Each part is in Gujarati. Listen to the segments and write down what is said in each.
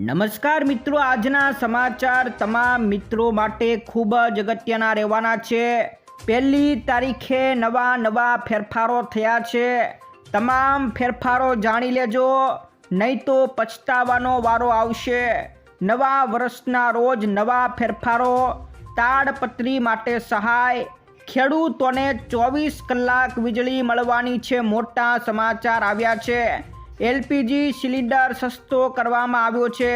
નમસ્કાર મિત્રો, આજના સમાચાર તમામ મિત્રો માટે ખૂબ જ અગત્યના રહેવાના છે. પહેલી તારીખે નવા નવા ફેરફારો થયા છે. તમામ ફેરફારો જાણી લેજો, નહીં તો પછતાવાનો વારો આવશે. નવા વર્ષના રોજ નવા ફેરફારો, તાડપત્રી માટે સહાય, ખેડૂતોને ચોવીસ કલાક વીજળી મળવાની છે મોટા સમાચાર આવ્યા છે. એલપીજી સિલિન્ડર સસ્તો કરવામાં આવ્યો છે.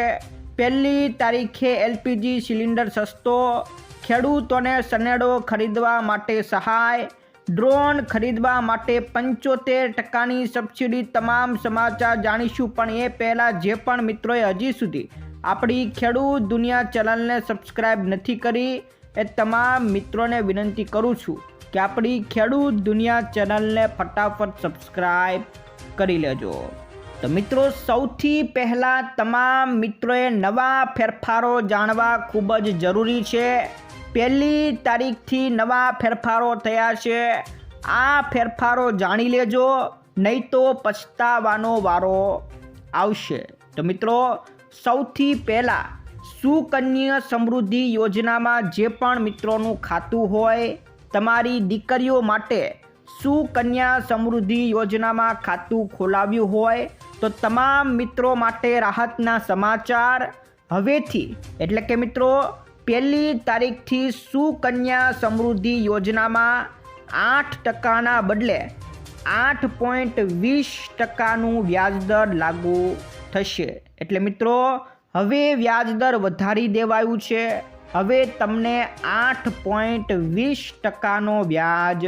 પહેલી તારીખે એલપીજી સિલિન્ડર સસ્તો, ખેડૂતોને સનેડો ખરીદવા માટે સહાય, ડ્રોન ખરીદવા માટે પંચોતેર ટકાની સબસિડી તમામ સમાચાર જાણીશું, પણ એ પહેલાં જે પણ મિત્રોએ હજી સુધી આપણી ખેડૂત દુનિયા ચેનલને સબસ્ક્રાઈબ નથી કરી, એ તમામ મિત્રોને વિનંતી કરું છું કે આપણી ખેડૂત દુનિયા ચેનલને ફટાફટ સબસ્ક્રાઈબ કરી લેજો. તો મિત્રો, સૌથી પહેલાં તમામ મિત્રોએ નવા ફેરફારો જાણવા ખૂબ જ જરૂરી છે. પહેલી તારીખથી નવા ફેરફારો થયા છે. આ ફેરફારો જાણી લેજો, નહીં તો પછતાવાનો વારો આવશે. તો મિત્રો, સૌથી પહેલાં સુકન્યા સમૃદ્ધિ યોજનામાં જે પણ મિત્રોનું ખાતું હોય, તમારી દીકરીઓ માટે સુકન્યા સમૃદ્ધિ યોજનામાં ખાતું ખોલાવ્યું હોય તો તમામ મિત્રો માટે રાહતના સમાચાર હવેથી. એટલે કે મિત્રો, પહેલી તારીખથી સુકન્યા સમૃદ્ધિ યોજનામાં આઠ ટકાના બદલે આઠ પોઈન્ટ વીસ ટકાનું વ્યાજદર લાગુ થશે. એટલે મિત્રો, હવે વ્યાજદર વધારી દેવાયું છે. હવે તમને આઠ પોઈન્ટ વીસ ટકાનો વ્યાજ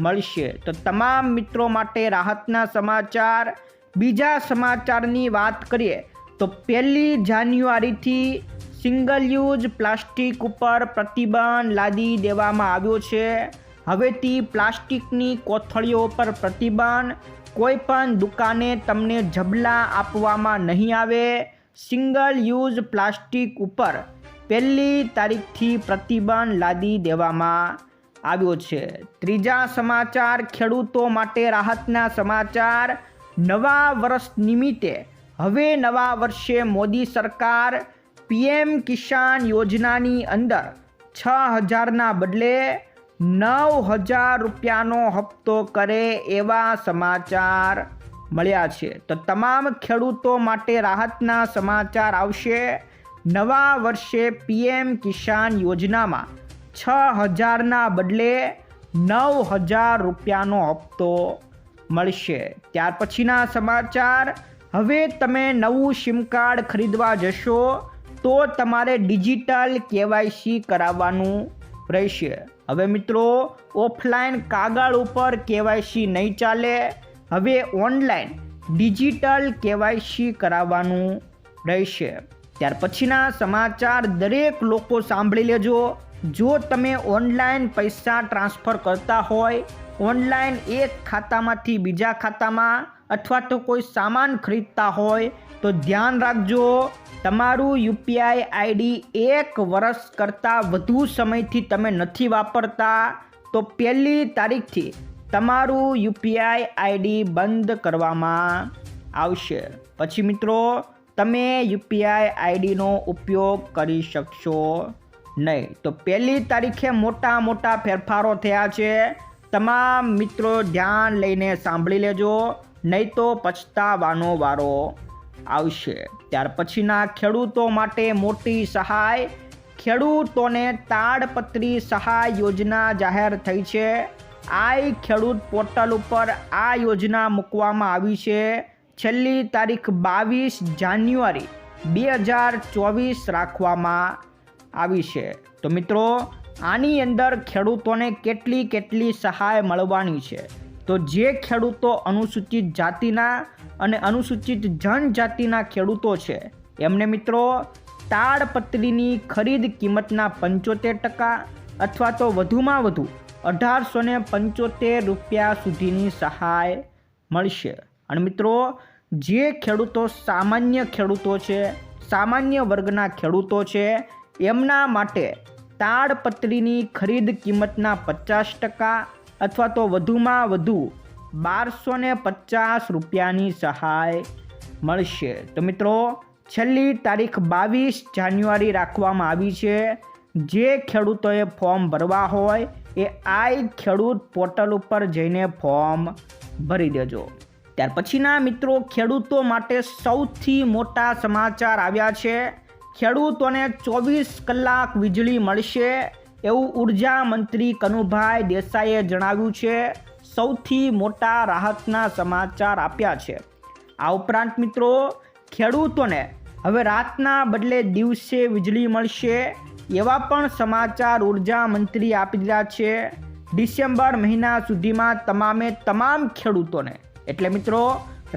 મળશે. તો તમામ મિત્રો માટે રાહતના સમાચાર. બીજા સમાચારની વાત કરીએ, તો પહેલી જાન્યુઆરીથી સિંગલ યુઝ પ્લાસ્ટિક ઉપર પ્રતિબંધ લાદી દેવામાં આવ્યો છે. હવેથી પ્લાસ્ટિકની કોથળીઓ પર પ્રતિબંધ. કોઈ પણ દુકાને તમને જબલા આપવામાં નહીં આવે. સિંગલ યુઝ પ્લાસ્ટિક ઉપર પહેલી તારીખથી પ્રતિબંધ લાદી દેવામાં આવ્યો છે. ત્રીજા સમાચાર, ખેડૂતો માટે રાહતના સમાચાર. નવા વર્ષ નિમિત્તે હવે નવા વર્ષે મોદી સરકાર પીએમ કિસાન યોજનાની અંદર છ હજારના બદલે નવ હજાર રૂપિયાનો હપ્તો કરે એવા સમાચાર મળ્યા છે. તો તમામ ખેડૂતો માટે રાહતના સમાચાર આવશે. નવા વર્ષે પીએમ કિસાન યોજનામાં છ હજારના બદલે નવ હજાર રૂપિયાનો હપ્તો મળશે. ત્યાર પછીના સમાચાર. હવે તમે નવું સિમ કાર્ડ ખરીદવા જશો, તો તમારે ડિજિટલ કેવાયસી કરાવવાનું રહેશે. હવે મિત્રો, ઓફલાઈન કાગળ ઉપર કેવાયસી નહીં ચાલે, હવે ઓનલાઈન ડિજિટલ કેવાયસી કરાવવાનું રહેશે. ત્યાર પછીના સમાચાર દરેક લોકો સાંભળી લેજો. જો તમે ઓનલાઈન પૈસા ટ્રાન્સફર કરતા હોય, ઓનલાઈન એક ખાતામાંથી બીજા ખાતામાં અથવા તો કોઈ સામાન ખરીદતા હોય, તો ધ્યાન રાખજો, તમારું યુપીઆઈ આઈડી એક વર્ષ કરતાં વધુ સમયથી તમે નથી વાપરતા, તો પહેલી તારીખથી તમારું યુપીઆઈ આઈડી બંધ કરવામાં આવશે. પછી મિત્રો, તમે યુપીઆઈ આઈડીનો ઉપયોગ કરી શકશો. નહીં. તો પહેલી તારીખે મોટા મોટા ફેરફારો થયા છે. તમામ મિત્રો ધ્યાન લઈને સાંભળી લેજો, નહીં તો પછતાવાનો વારો આવશે. ત્યાર પછીના ખેડૂતો માટે મોટી સહાય. ખેડૂતોને તાડપત્રી સહાય યોજના જાહેર થઈ છે. આઈ ખેડૂત પોર્ટલ ઉપર આ યોજના મૂકવામાં આવી છે. છેલ્લી તારીખ બાવીસ જાન્યુઆરી બે હજાર ચોવીસ રાખવામાં આવી છે. તો મિત્રો, આની અંદર ખેડૂતોને કેટલી કેટલી સહાય મળવાની છે? તો જે ખેડૂતો અનુસૂચિત જાતિના અને અનુસૂચિત જનજાતિના ખેડૂતો છે, એમને મિત્રો, તાડપત્રીની ખરીદ કિંમતના પંચોતેર ટકા અથવા તો વધુમાં વધુ અઢારસો ને પંચોતેર રૂપિયા સુધીની સહાય મળશે. અને મિત્રો, જે ખેડૂતો સામાન્ય ખેડૂતો છે, સામાન્ય વર્ગના ખેડૂતો છે એમના માટે તાડપત્રીની ખરીદ કિંમતના પચાસ ટકા અથવા તો વધુમાં વધુ બારસો ને પચાસ રૂપિયાની સહાય મળશે. તો મિત્રો, છેલ્લી તારીખ બાવીસ જાન્યુઆરી રાખવામાં આવી છે. જે ખેડૂતોએ ફોર્મ ભરવા હોય એ આઈ ખેડૂત પોર્ટલ ઉપર જઈને ફોર્મ ભરી દેજો. ત્યાર પછીના મિત્રો, ખેડૂતો માટે સૌથી મોટા સમાચાર આવ્યા છે. ખેડૂતોને ચોવીસ કલાક વીજળી મળશે એવું ઊર્જા મંત્રી કનુભાઈ દેસાઈએ જણાવ્યું છે. સૌથી મોટા રાહતના સમાચાર આપ્યા છે. આ ઉપરાંત મિત્રો, ખેડૂતોને હવે રાતના બદલે દિવસે વીજળી મળશે એવા પણ સમાચાર ઊર્જા મંત્રી આપી દીધા છે. ડિસેમ્બર મહિના સુધીમાં તમામે તમામ ખેડૂતોને, એટલે મિત્રો,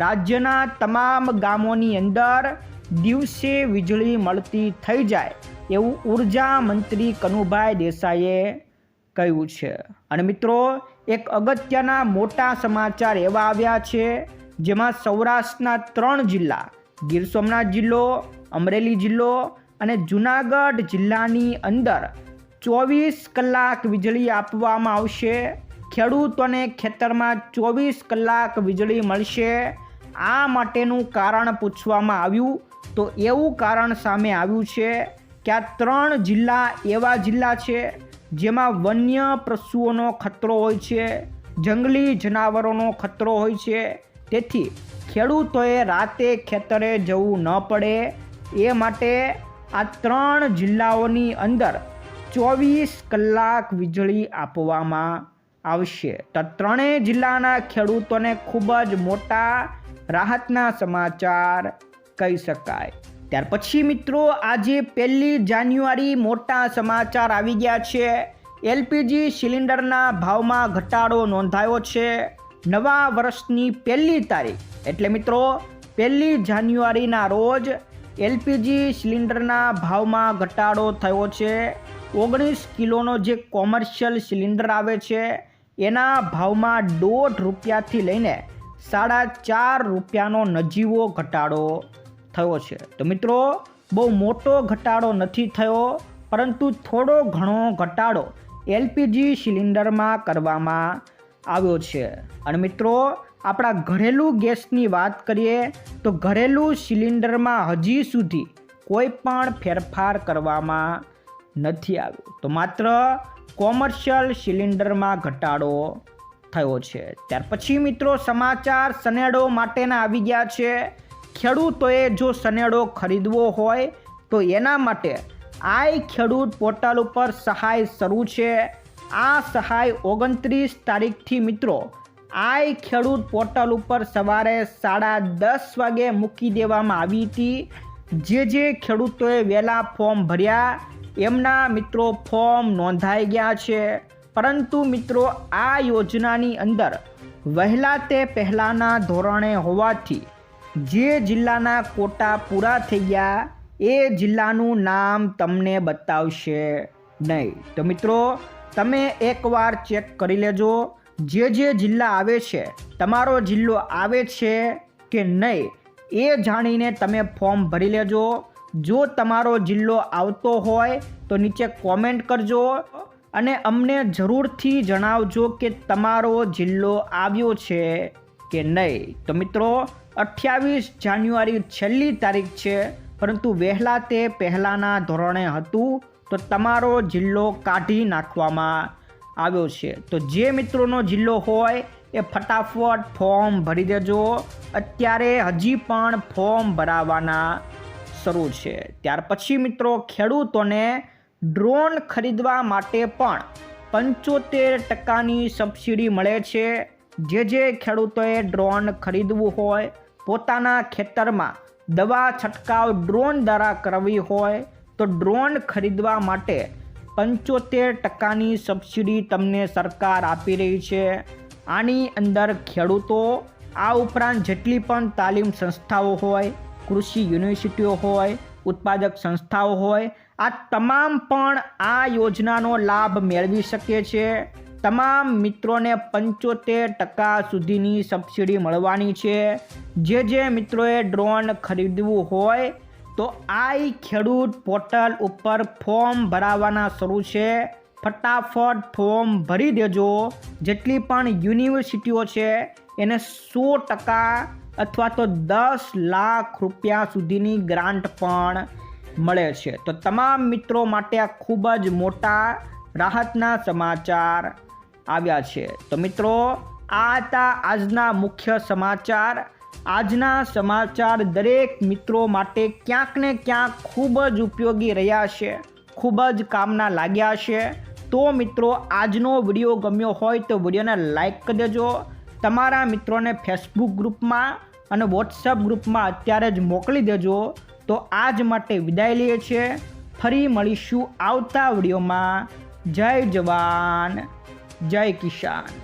રાજ્યના તમામ ગામોની અંદર દિવસે વીજળી મળતી થઈ જાય એવું ઊર્જા મંત્રી કનુભાઈ દેસાઈએ કહ્યું છે. અને મિત્રો, એક અગત્યના મોટા સમાચાર એવા આવ્યા છે, જેમાં સૌરાષ્ટ્રના ત્રણ જિલ્લા, ગીર સોમનાથ જિલ્લો, અમરેલી જિલ્લો અને જુનાગઢ જિલ્લાની અંદર ચોવીસ કલાક વીજળી આપવામાં આવશે. ખેડૂતોને ખેતરમાં ચોવીસ કલાક વીજળી મળશે. આ માટેનું કારણ પૂછવામાં આવ્યું તો એવું કારણ સામે આવ્યું છે કે આ ત્રણ જિલ્લા એવા જિલ્લા છે જેમાં વન્ય પશુઓનો ખતરો હોય છે, જંગલી જનાવરોનો ખતરો હોય છે. તેથી ખેડૂતોએ રાતે ખેતરે જવું ન પડે. એ માટે આ ત્રણ જિલ્લાઓની અંદર ચોવીસ કલાક વીજળી આપવામાં આવશે. તો ત્રણેય જિલ્લાના ખેડૂતોને ખૂબ જ મોટા રાહતના સમાચાર કહી શકાય. ત્યાર પછી મિત્રો, આજે પહેલી જાન્યુઆરી મોટા સમાચાર આવી ગયા છે. એલપીજી સિલિન્ડરના ભાવમાં ઘટાડો નોંધાયો છે. નવા વર્ષની પહેલી તારીખ. એટલે મિત્રો, પહેલી જાન્યુઆરીના રોજ એલપીજી સિલિન્ડરના ભાવમાં ઘટાડો થયો છે. ઓગણીસ કિલોનો જે કોમર્શિયલ સિલિન્ડર આવે છે, એના ભાવમાં દોઢ રૂપિયાથી લઈને સાડા ચાર રૂપિયાનો નજીવો ઘટાડો. થયો છે. તો મિત્રો, બહુ મોટો ઘટાડો નથી થયો, પરંતુ થોડો ઘણો ઘટાડો એલપીજી સિલિન્ડરમાં કરવામાં આવ્યો છે. અને મિત્રો, આપણા ઘરેલું ગેસની વાત કરીએ, તો ઘરેલું સિલિન્ડરમાં હજી સુધી કોઈ પણ ફેરફાર કરવામાં નથી આવ્યો. તો માત્ર કોમર્શિયલ સિલિન્ડરમાં ઘટાડો થયો છે. ત્યાર પછી મિત્રો, સમાચાર સનેડો માટેના આવી ગયા છે. ખેડૂતોએ જો સનેડો ખરીદવો હોય તો એના માટે આઈ ખેડૂત પોર્ટલ ઉપર સહાય શરૂ છે. આ સહાય ઓગણત્રીસ તારીખથી મિત્રો આઈ ખેડૂત પોર્ટલ ઉપર સવારે સાડા દસ વાગે મૂકી દેવામાં આવી હતી. જે જે ખેડૂતોએ વહેલા ફોર્મ ભર્યા એમના મિત્રો ફોર્મ નોંધાઈ ગયા છે. પરંતુ મિત્રો આ યોજનાની અંદર વહેલા તે પહેલાંના ધોરણે હોવાથી જે જિલ્લાના કોટા પૂરા થઈ ગયા, એ જિલ્લાનું નામ તમને બતાવશે નહીં. તો મિત્રો, તમે એકવાર ચેક કરી લેજો, જે જે જિલ્લા આવે છે, તમારો જિલ્લો આવે છે કે નહીં, એ જાણીને તમે ફોર્મ ભરી લેજો. જો તમારો જિલ્લો આવતો હોય, તો નીચે કોમેન્ટ કરજો અને અમને જરૂરથી જણાવજો કે તમારો જિલ્લો આવ્યો છે કે નહીં. તો મિત્રો અઠ્યાવીસ જાન્યુઆરી છેલ્લી તારીખ છે, પરંતુ વહેલા તે પહેલાંના ધોરણે હતું, તો તમારો જિલ્લો કાઢી નાખવામાં આવ્યો છે. તો જે મિત્રોનો જિલ્લો હોય, એ ફટાફટ ફોર્મ ભરી દેજો. અત્યારે હજી પણ ફોર્મ ભરાવાના શરૂ છે. ત્યાર પછી મિત્રો, ખેડૂતોને ડ્રોન ખરીદવા માટે પણ પંચોતેર ટકાની સબસિડી મળે છે. જે જે ખેડૂતોએ ડ્રોન ખરીદવું હોય પોતાના ખેતરમાં દવા છંટકાવ ડ્રોન દ્વારા કરવી હોય તો ડ્રોન ખરીદવા માટે પંચોતેર ટકાની સબસિડી તમને સરકાર આપી રહી છે. આની અંદર ખેડૂતો આ ઉપરાંત જેટલી પણ તાલીમ સંસ્થાઓ હોય, કૃષિ યુનિવર્સિટીઓ હોય, ઉત્પાદક સંસ્થાઓ હોય, આ તમામ પણ આ યોજનાનો લાભ મેળવી શકે છે. તમામ મિત્રોને પંચોતેર ટકા સુધીની સબસિડી મળવાની છે. જે જે મિત્રોએ ડ્રોન ખરીદવું હોય તો આઈ ખેડૂત પોર્ટલ ઉપર ફોર્મ ભરાવાના શરૂ છે. ફટાફટ ફોર્મ ભરી દેજો. જેટલી પણ યુનિવર્સિટીઓ છે, એને સો ટકા અથવા તો દસ લાખ રૂપિયા સુધીની ગ્રાન્ટ પણ મળે છે. તો તમામ મિત્રો માટે આ ખૂબ જ મોટા રાહતના સમાચાર. આવ્યા છે. તો મિત્રો, આ હતા આજના મુખ્ય સમાચાર. આજના સમાચાર દરેક મિત્રો માટે ક્યાંક ને ક્યાંક ખૂબ જ ઉપયોગી રહ્યા છે, ખૂબ જ કામના લાગ્યા છે. તો મિત્રો, આજનો વીડિયો ગમ્યો હોય તો વિડીયોને લાઈક કરી દેજો. તમારા મિત્રોને ફેસબુક ગ્રુપમાં અને વોટ્સઅપ ગ્રુપમાં અત્યારે જ મોકલી દેજો. તો આજ માટે વિદાય લઈએ છીએ. ફરી મળીશું આવતા વિડીયોમાં. જય જવાન. જય કિસાન.